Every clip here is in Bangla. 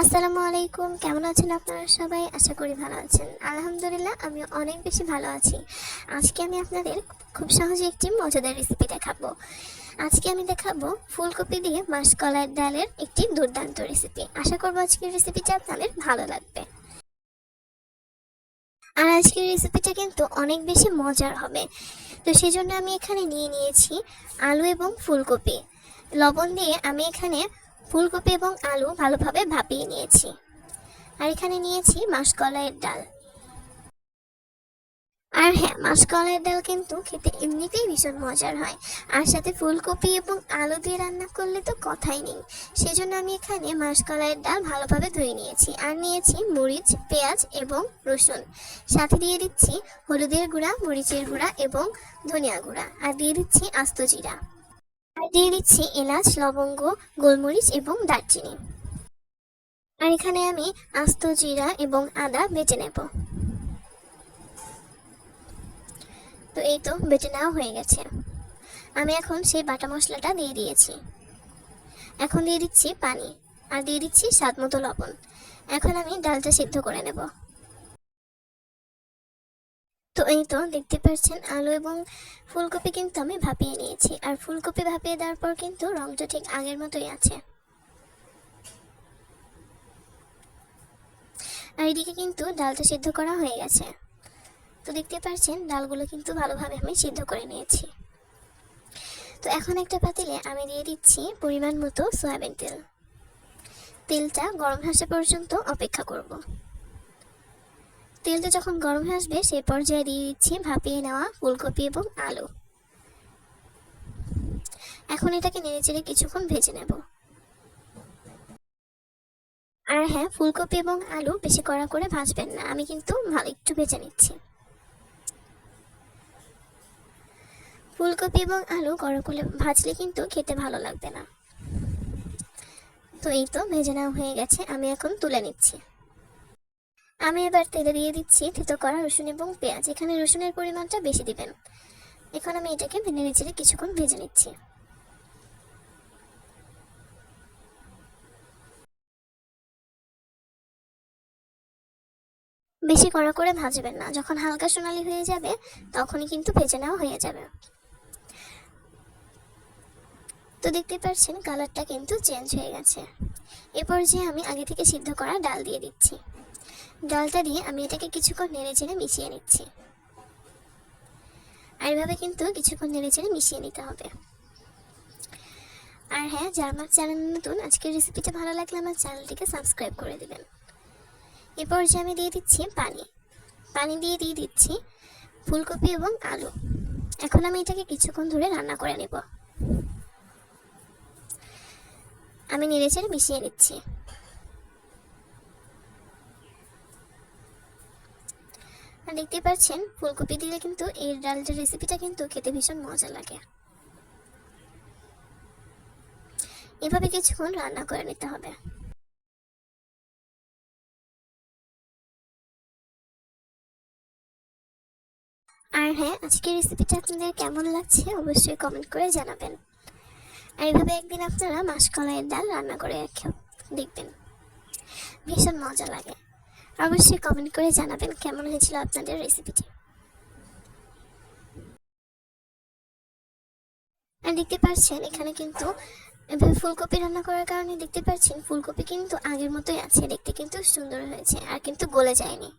আসসালামু আলাইকুম। কেমন আছেন আপনারা সবাই? আশা করি ভালো আছেন। আলহামদুলিল্লাহ আমি অনেক বেশি ভালো আছি। আজকে আমি আপনাদের খুব সহজে একটি মজাদার রেসিপি দেখাবো। আজকে আমি দেখাবো ফুলকপি দিয়ে মাসকলাইয়ের ডালের একটি দুর্দান্ত রেসিপি আশা করব আজকের রেসিপিটা আপনাদের ভালো লাগবে। আর আজকের রেসিপিটা কিন্তু অনেক বেশি মজার হবে। তো সেই জন্য আমি এখানে নিয়ে নিয়েছি আলু এবং ফুলকপি। লবণ দিয়ে আমি এখানে ফুলকপি এবং আলু ভালোভাবে ভাপিয়ে নিয়েছি। আর এখানে নিয়েছি মাসকলাইয়ের ডাল। আর হ্যাঁ মাসকলাইয়ের ডাল কিন্তু খেতে এমনিতেই ভীষণ মজার হয়। আর সাথে ফুলকপি এবং আলু দিয়ে রান্না করলে তো কথাই নেই। সেজন্য আমি এখানে মাসকলাইয়ের ডাল ভালোভাবে ধুয়ে নিয়েছি। আর নিয়েছি মরিচ, পেঁয়াজ এবং রসুন। সাথে দিয়ে দিচ্ছি হলুদের গুঁড়া, মরিচের গুঁড়া এবং ধনিয়া গুঁড়া। আর দিয়ে দিচ্ছি আস্ত জিরা। দিয়ে দিচ্ছি এলাচ, লবঙ্গ, গোলমরিচ এবং দারচিনি। আর এখানে আমি আস্ত জিরা এবং আদা বেটে নেব। তো এই তো বেটে নেওয়া হয়ে গেছে। আমি এখন সেই বাটা মশলাটা দিয়ে দিয়েছি। এখন দিয়ে দিচ্ছি পানি। আর দিয়ে দিচ্ছি স্বাদ মতো লবণ। এখন আমি ডালটা সিদ্ধ করে নেব। তো এই তো দেখতে পাচ্ছেন আলু এবং ফুলকপি কিন্তু আমি ভাপিয়ে নিয়েছি। আর ফুলকপি ভাপিয়ে দেওয়ার পর কিন্তু রংটা ঠিক আগের মতোই আছে। আর এদিকে কিন্তু ডালটা সিদ্ধ করা হয়ে গেছে। তো দেখতে পাচ্ছেন ডালগুলো কিন্তু ভালোভাবে আমি সিদ্ধ করে নিয়েছি। তো এখন একটা পাতিলে আমি দিয়ে দিচ্ছি পরিমাণ মতো সয়াবিন তেল। তেলটা গরম আসা পর্যন্ত অপেক্ষা করব। তেলটা যখন গরম হয়ে আসবে সেই পর্যায়ে দিয়ে দিচ্ছি ভাপিয়ে নেওয়া ফুলকপি এবং আলু। এখন এটাকে নেড়ে চেড়ে কিছুক্ষণ ভেজে নেব। আর হ্যাঁ ফুলকপি এবং আলু বেশি কড়া করে ভাজবেন না, আমি কিন্তু ভালো একটু ভেজে নিচ্ছি। ফুলকপি এবং আলু কড়া করে ভাজলে কিন্তু খেতে ভালো লাগবে না। তো এই তো, ভেজে নেওয়া হয়ে গেছে, আমি এখন তুলে নিচ্ছি। আমি এবার তেলে দিয়ে দিচ্ছি থেতো করা রসুন এবং পেঁয়াজ। এখানে রসুনের পরিমাণটা বেশি দিবেন। এখন আমি এটাকে ভেঙে নিচে কিছুক্ষণ ভেজে নিচ্ছি। বেশি কড়া করে ভাজবেন না। যখন হালকা সোনালি হয়ে যাবে, তখনই কিন্তু ভেজে নেওয়া হয়ে যাবে। তো দেখতে পাচ্ছেন, কালারটা কিন্তু চেঞ্জ হয়ে গেছে। এরপর যে আমি আগে থেকে সিদ্ধ করা ডাল দিয়ে দিচ্ছি। ডালটা দিয়ে আমি এটাকে কিছুক্ষণ নেড়ে চেড়ে মিশিয়ে নিচ্ছি। আর এভাবে কিন্তু কিছুক্ষণ নেড়ে চেড়ে মিশিয়ে নিতে হবে। আর হ্যাঁ যার আমার চ্যানেল নতুন, আজকের রেসিপিটা ভালো লাগলে আমার চ্যানেলটিকে সাবস্ক্রাইব করে দেবেন। এরপর যে আমি দিয়ে দিচ্ছি পানি। পানি দিয়ে দিয়ে দিচ্ছি ফুলকপি এবং আলু। এখন আমি এটাকে কিছুক্ষণ ধরে রান্না করে নেব। আমি নেড়ে চেড়ে মিশিয়ে নিচ্ছি। আর দেখতে পাচ্ছেন, ফুলকপি দিলে কিন্তু এই ডালটার রেসিপিটা কিন্তু খেতে ভীষণ মজা লাগে। এভাবে কিছুক্ষণ রান্না করে নিতে হবে। আর হ্যাঁ আজকের রেসিপিটা আপনাদের কেমন লাগছে অবশ্যই কমেন্ট করে জানাবেন। আর এভাবে একদিন আপনারা মাসকলাইয়ের ডাল রান্না করে রেখে দেখবেন। ভীষণ মজা লাগে। অবশ্যই কমেন্ট করে জানাবেন কেমন হয়েছিল আপনাদের রেসিপিটি আর দেখতে পাচ্ছেন, এখানে কিন্তু এভাবে ফুলকপি রান্না করার কারণে দেখতে পাচ্ছেন, ফুলকপি কিন্তু আগের মতোই আছে, দেখতে কিন্তু সুন্দর হয়েছে, আর কিন্তু গলে যায়নি।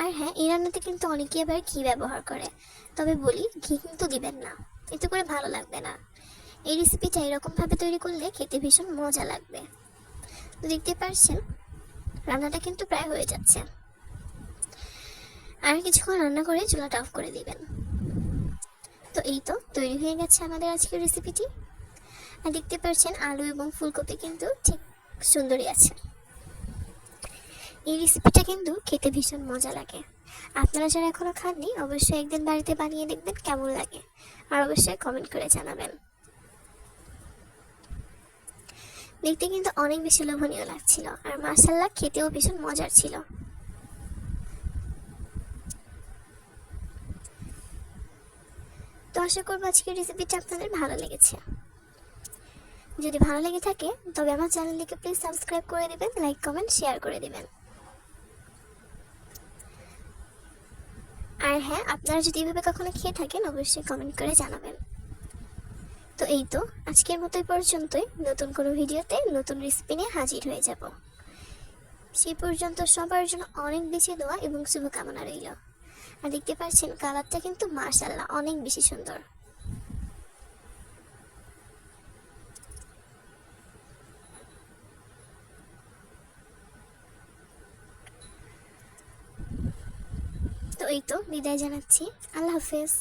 আর হ্যাঁ এই রান্নাতে কিন্তু অনেকেই আবার ঘি ব্যবহার করে, তবে বলি, ঘি কিন্তু দিবেন না, এতে করে ভালো লাগবে না। এই রেসিপিটা এরকমভাবে তৈরি করলে খেতে ভীষণ মজা লাগবে। দেখতে পারছেন, রান্নাটা কিন্তু প্রায় হয়ে যাচ্ছে। আর কিছুক্ষণ রান্না করে চুলাটা অফ করে দিবেন। তো এই তো, তৈরি হয়ে গেছে আমাদের আজকের রেসিপিটি আর দেখতে পাচ্ছেন আলু এবং ফুলকপি কিন্তু ঠিক সুন্দরই আছে। এই রেসিপিটা কিন্তু খেতে ভীষণ মজা লাগে। আপনারা যারা এখনও খাননি, অবশ্যই একদিন বাড়িতে বানিয়ে দেখবেন কেমন লাগে। আর অবশ্যই কমেন্ট করে জানাবেন। দেখতে কিন্তু অনেক বেশি লোভনীয় লাগছিল, আর মাসাল্লাহ খেতেও ভীষণ মজার ছিল। তো আশা করব আজকের রেসিপিটা আপনাদের ভালো লেগেছে। যদি ভালো লেগে থাকে, তবে আমার চ্যানেলটিকে প্লিজ সাবস্ক্রাইব করে দেবেন লাইক কমেন্ট শেয়ার করে দেবেন। আর হ্যাঁ আপনারা যদি এভাবে কখনো খেয়ে থাকেন, অবশ্যই কমেন্ট করে জানাবেন। তো এই তো, আজকের মতো পর্যন্তই। নতুন কোনো ভিডিওতে নতুন রেসিপি নিয়ে হাজির হয়ে যাব। সেই পর্যন্ত সবার জন্য অনেক বেশি দোয়া এবং শুভকামনা রইল। আর দেখতে পাচ্ছেন, কালারটা কিন্তু মার্শাল্লাহ অনেক বেশি সুন্দর। তো এই তো, বিদায় জানাচ্ছি। আল্লাহ হাফেজ।